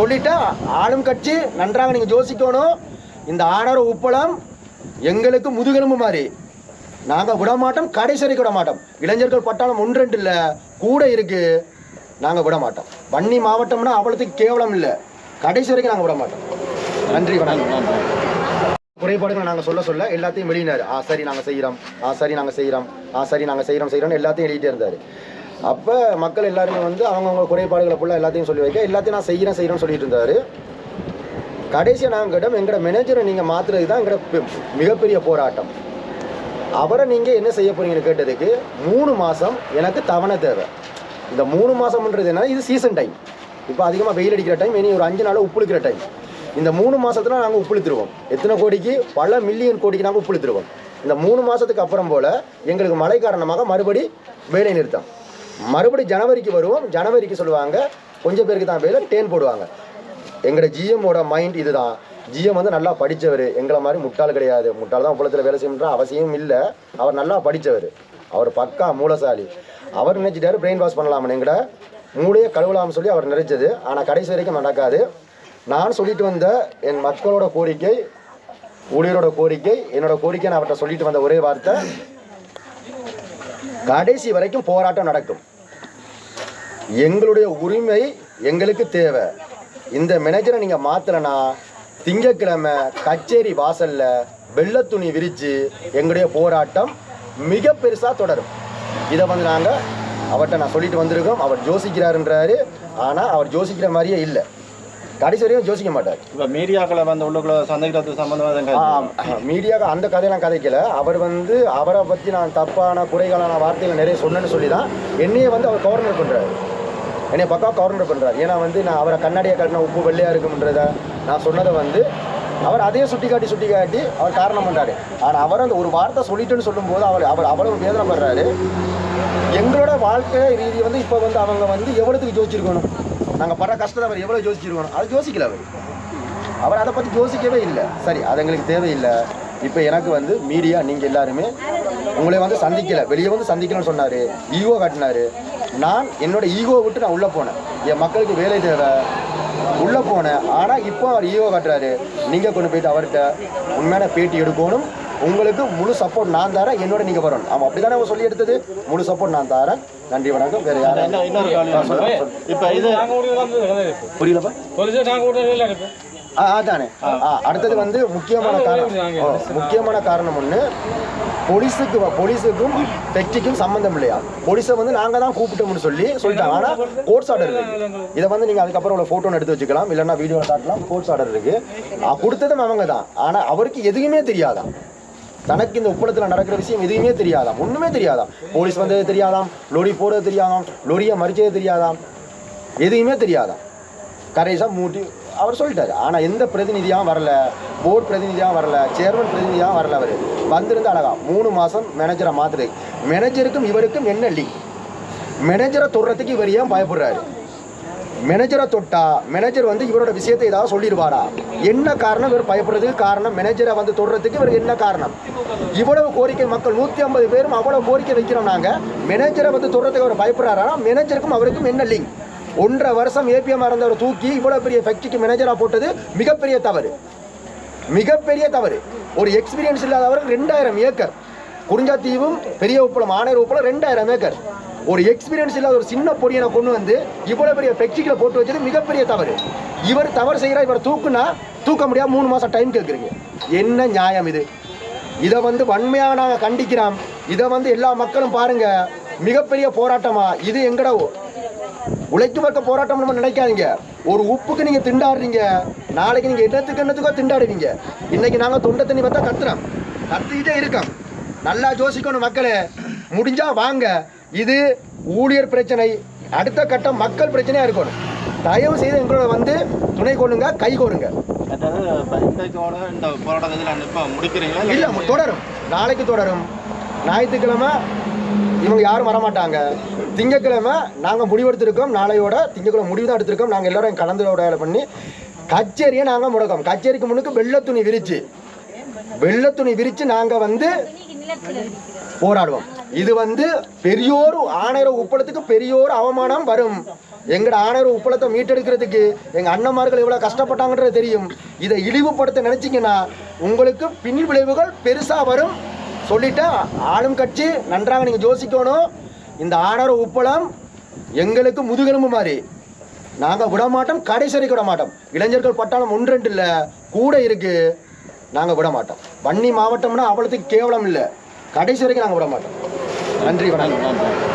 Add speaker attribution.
Speaker 1: சொல்லிட்டா ஆளும் கட்சி நன்றாக நீங்க யோசிக்கணும். இந்த ஆணவ உப்பளம் எங்களுக்கு முதுகெலும்பு மாதிரி. நாங்க விட மாட்டோம் கடைசி வரைக்கும் விட மாட்டோம் இளைஞர்கள் பட்டாளம் ஒன்று ரெண்டு இல்ல கூட இருக்கு. நாங்க விட மாட்டோம் வன்னி மாவட்டம்னா அவ்வளோத்துக்கு கேவலம் இல்லை. கடைசி வரைக்கும் நாங்க விட மாட்டோம் நன்றி வணக்கம். குறைபாடுகளை நாங்கள் சொல்ல சொல்ல எல்லாத்தையும் வெளியினார். ஆ சரி நாங்கள் செய்கிறோம் ஆ சரி நாங்கள் செய்கிறோம் ஆ சரி நாங்கள் செய்கிறோம் செய்கிறோம் எல்லாத்தையும் எழுதிட்டே இருந்தார். அப்போ மக்கள் எல்லாருமே வந்து அவங்கவுங்க குறைபாடுகளை ஃபுல்லாக எல்லாத்தையும் சொல்லி வைக்க எல்லாத்தையும் நான் செய்கிறேன் செய்கிறேன்னு சொல்லிட்டு இருந்தார். கடைசியாக நாங்கள் கிட்ட எங்களோட மேனேஜரை நீங்கள் மாற்றுறது தான் எங்களோட பெ- மிகப்பெரிய போராட்டம். அவரை நீங்கள் என்ன செய்ய போகிறீங்கன்னு கேட்டதுக்கு மூணு மாதம் எனக்கு தவணை தேவை. இந்த மூணு மாதம்ன்றது என்ன இது சீசன் டைம் இப்போ அதிகமாக வெயில் அடிக்கிற டைம் இனி ஒரு அஞ்சு நாள் உப்புளிக்கிற டைம் இந்த மூணு மாதத்தில் நாங்கள் உப்புளித்துருவோம் எத்தனை கோடிக்கு? பல மில்லியன் கோடிக்கு நாங்கள் உப்புளித்துருவோம் இந்த மூணு மாதத்துக்கு அப்புறம் போல் எங்களுக்கு மழை காரணமாக மறுபடி வேலை நிறுத்தம் மறுபடி ஜனவரிக்கு வருவோம். ஜனவரிக்கு சொல்லுவாங்க. கொஞ்சம் பேருக்கு தான் பேர் டேன் போடுவாங்க. எங்களோட ஜிஎம்மோட மைண்ட் இதுதான். ஜிஎம் வந்து நல்லா படித்தவர் எங்களை மாதிரி முட்டாள் கிடையாது. முட்டாள் தான் உலகத்தில் வேலை செய்யணுன்ற அவசியம் இல்லை. அவர் நல்லா படித்தவர் அவர் பக்கா மூலசாலி. அவர் நினைச்சிட்டாரு பிரெயின் வாஷ் பண்ணலாம்னு. எங்கட மூளையை கழுவலாம்னு சொல்லி அவர் நினைச்சது. ஆனால் கடைசி வரைக்கும் நடக்காது. நான் சொல்லிட்டு வந்த என் மக்களோட கோரிக்கை ஊழியரோட கோரிக்கை என்னோட கோரிக்கை நான் அவர்கிட்ட சொல்லிட்டு வந்த ஒரே வார்த்தை கடைசி வரைக்கும் போராட்டம் நடக்கும். எங்களுடைய உரிமை எங்களுக்கு தேவை. இந்த மேனேஜரை நீங்கள் மாற்றலைன்னா திங்கக்கிழமை கச்சேரி வாசல்ல வெள்ளை துணி விரித்து எங்களுடைய போராட்டம் மிக பெருசாக தொடரும். இதை வந்து நாங்கள் அவர்கிட்ட நான் சொல்லிட்டு வந்திருக்கோம். அவர் யோசிக்கிறாருன்றாரு ஆனால் அவர் யோசிக்கிற மாதிரியே இல்லை. கடைசி வரையும் யோசிக்க மாட்டார்.
Speaker 2: இப்போ மீடியாக்களை வந்து உள்ளுக்குள்ள சந்தேகத்து சம்பந்தமாக
Speaker 1: மீடியாவுக்கு அந்த கதையெல்லாம் கதைக்கல. அவர் வந்து அவரை பற்றி நான் தப்பான குறைகளான வார்த்தைகள் நிறைய சொன்னேன்னு சொல்லி தான் என்னையே வந்து அவர் கவர்னர் பண்ணுறாரு என்னை பக்கா கவர்னர் பண்ணுறாரு ஏன்னா வந்து நான் அவரை கண்ணாடியை காட்டின உப்பு வெள்ளையாக இருக்கும்ன்றத நான் சொன்னதை வந்து அவர் அதையே சுட்டி காட்டி சுட்டி காட்டி அவர் காரணம் பண்ணுறாரு ஆனால் அவர் அந்த ஒரு வார்த்தை சொல்லிட்டுன்னு சொல்லும்போது அவர் அவர் அவ்வளவு வேதனைப்படுறாரு. எங்களோட வாழ்க்கை ரீதி வந்து இப்போ வந்து அவங்க வந்து எவ்வளோத்துக்கு யோசிச்சிருக்கணும்? நாங்கள் படுற கஷ்டத்தை அவர் எவ்வளோ யோசிச்சிருக்கணும்? அது யோசிக்கல அவர். அவர் அதை பற்றி யோசிக்கவே இல்லை. சரி அது எங்களுக்கு தேவையில்லை. இப்போ எனக்கு வந்து மீடியா நீங்கள் எல்லாருமே உங்களை வந்து சந்திக்கலை. வெளியே வந்து சந்திக்கணும்னு சொன்னார். ஈகோ காட்டினார். நான் என்னோட ஈகோவை விட்டு நான் உள்ளே போனேன். என் மக்களுக்கு வேலை தேவை. உள்ளே போனேன். ஆனால் இப்போ அவர் ஈகோ காட்டுறாரு. நீங்கள் கொண்டு போயிட்டு அவர்கிட்ட உண்மையான பேட்டி எடுக்கணும். உங்களுக்கு முழு சப்போர்ட் நான் தரேன். என்னோட நீங்கள் வரணும். ஆமாம் அப்படி தானே சொல்லி எடுத்தது? முழு சப்போர்ட் நான் தரேன். நன்றி வணக்கம். வேறு யாரும் புரியலப்பா? அதானே. ஆ. அடுத்தது வந்து முக்கியமான காரணம். முக்கியமான காரணம் ஒன்று போலீஸுக்கு போலீஸுக்கும் ஃபெக்டிக்கும் சம்மந்தம் இல்லையா? போலீஸை வந்து நாங்கள் தான் கூப்பிட்டோம்னு சொல்லி சொல்லிட்டாங்க. ஆனால் கோர்ட்ஸ் ஆர்டர் இருக்கு. இதை வந்து நீங்கள் அதுக்கப்புறம் உள்ள ஃபோட்டோ எடுத்து வச்சுக்கலாம். இல்லைன்னா வீடியோவில் காட்டலாம். கோர்ட்ஸ் ஆர்டர் இருக்கு. கொடுத்ததும் அவங்க தான். ஆனால் அவருக்கு எதுவுமே தெரியாதான் தனக்கு இந்த உப்பளத்தில் நடக்கிற விஷயம் எதுவுமே தெரியாதாம் ஒன்றுமே தெரியாதாம் போலீஸ் வந்தது தெரியாதாம்? லொரி போடுறது தெரியாதாம்? லொரியை மறிச்சது தெரியாதாம்? எதுவுமே தெரியாதாம் கரைசாக மூட்டி அவர் சொல்லிட்டாரு. ஆனால் எந்த பிரதிநிதியாக வரல. போர்டு பிரதிநிதியாக வரல. சேர்மன் பிரதிநிதியாக வரல அவர். வந்திருந்து அழகா. மூணு மாதம் மேனேஜரை மாற்றுறது மேனேஜருக்கும் இவருக்கும் என்ன லீக் மேனேஜரை தொடுறதுக்கு இவர் ஏன் பயப்படுறாரு? மேனேஜரை தொட்டா மேனேஜர் வந்து இவரோட விஷயத்தை ஏதாவது சொல்லிடுவாரா? என்ன காரணம் இவர் பயப்படுறதுக்கு காரணம்? மேனேஜரை வந்து தொடுறதுக்கு இவர் என்ன காரணம்? இவ்வளவு கோரிக்கை மக்கள் நூற்றி ஐம்பது பேரும் அவ்வளோ கோரிக்கை வைக்கிறோம் நாங்கள் மேனேஜரை வந்து தொடுறதுக்கு அவர் பயப்படுறாரா? மேனேஜருக்கும் அவருக்கும் என்ன லிங்க் ஒன்றரை வருஷம் ஏபிஎம் இருந்தவர் தூக்கி இவ்வளோ பெரிய ஃபேக்டரிக்கு மேனேஜராக போட்டது மிகப்பெரிய தவறு. மிகப்பெரிய தவறு. ஒரு எக்ஸ்பீரியன்ஸ் இல்லாதவர் ரெண்டாயிரம் ஏக்கர். குறிஞ்சாத்தீவும் பெரிய உப்பளம் ஆணையர் உப்பளம் ரெண்டாயிரம் ஏக்கர். ஒரு எக்ஸ்பீரியன்ஸ் இல்லாத ஒரு சின்ன பொடியனை கொண்டு வந்து இவ்வளோ பெரிய ஃபெக்டரிகளை போட்டு வச்சது மிகப்பெரிய தவறு. இவர் தவறு செய்கிறார் இவர் தூக்குனா தூக்க முடியாது மூணு மாதம் டைம் கேட்குறீங்க என்ன நியாயம் இது? இதை வந்து வன்மையாக நாங்கள் கண்டிக்கிறோம். இதை வந்து எல்லா மக்களும் பாருங்கள் மிகப்பெரிய போராட்டமாக இது எங்கடவோ உழைக்கும் வர்க்க போராட்டம் நம்ம நினைக்காதீங்க. ஒரு உப்புக்கு நீங்க திண்டாடுறீங்க. நாளைக்கு நீங்க என்னத்துக்கு என்னத்துக்கோ திண்டாடுவீங்க. இன்னைக்கு நாங்க தொண்டை தண்ணி பார்த்தா கத்துறோம். கத்திக்கிட்டே இருக்கோம். நல்லா யோசிக்கணும் மக்களே. முடிஞ்சா வாங்க. இது ஊழியர் பிரச்சனை. அடுத்த கட்டம் மக்கள் பிரச்சனையா இருக்கணும். தயவு செய்து எங்களோட வந்து துணை கொள்ளுங்க கை கோருங்க. இல்ல தொடரும். நாளைக்கு தொடரும். ஞாயிற்றுக்கிழமை இவங்க யாரும் வரமாட்டாங்க. திங்கக்கிழமை நாங்கள் முடிவெடுத்திருக்கோம். நாளையோட திங்கக்கிழமை முடிவு தான் எடுத்திருக்கோம் எல்லோரும் எல்லாரும் கலந்துரையாடல பண்ணி கச்சேரியை நாங்கள் முடக்கோம். கச்சேரிக்கு முன்னுக்கு வெள்ளை துணி விரித்து வெள்ளை துணி விரித்து நாங்கள் வந்து போராடுவோம். இது வந்து பெரியோர் ஆணையர உப்பளத்துக்கு பெரியோர் அவமானம் வரும். எங்கட ஆணையர உப்பளத்தை மீட்டெடுக்கிறதுக்கு எங்கள் அண்ணன்மார்கள் எவ்வளோ கஷ்டப்பட்டாங்கன்றது தெரியும். இதை இழிவுபடுத்த நினச்சிங்கன்னா உங்களுக்கு பின் விளைவுகள் பெருசாக வரும். சொல்லிட்டா ஆளும் கட்சி நன்றாக நீங்கள் யோசிக்கணும். இந்த ஆடார உப்பளம் எங்களுக்கு முதுகெலும்பு மாதிரி. நாங்கள் விட மாட்டோம் கடைசி வரைக்கும் விட மாட்டோம் இளைஞர்கள் பட்டாளம் ஒன்று ரெண்டு இல்லை கூட இருக்கு. நாங்கள் விட மாட்டோம் வன்னி மாவட்டம்னா அவ்வளோத்துக்கு கேவலம் இல்லை. கடைசி வரைக்கும் நாங்கள் விட மாட்டோம் நன்றி வணக்கம்.
Speaker 2: நன்றி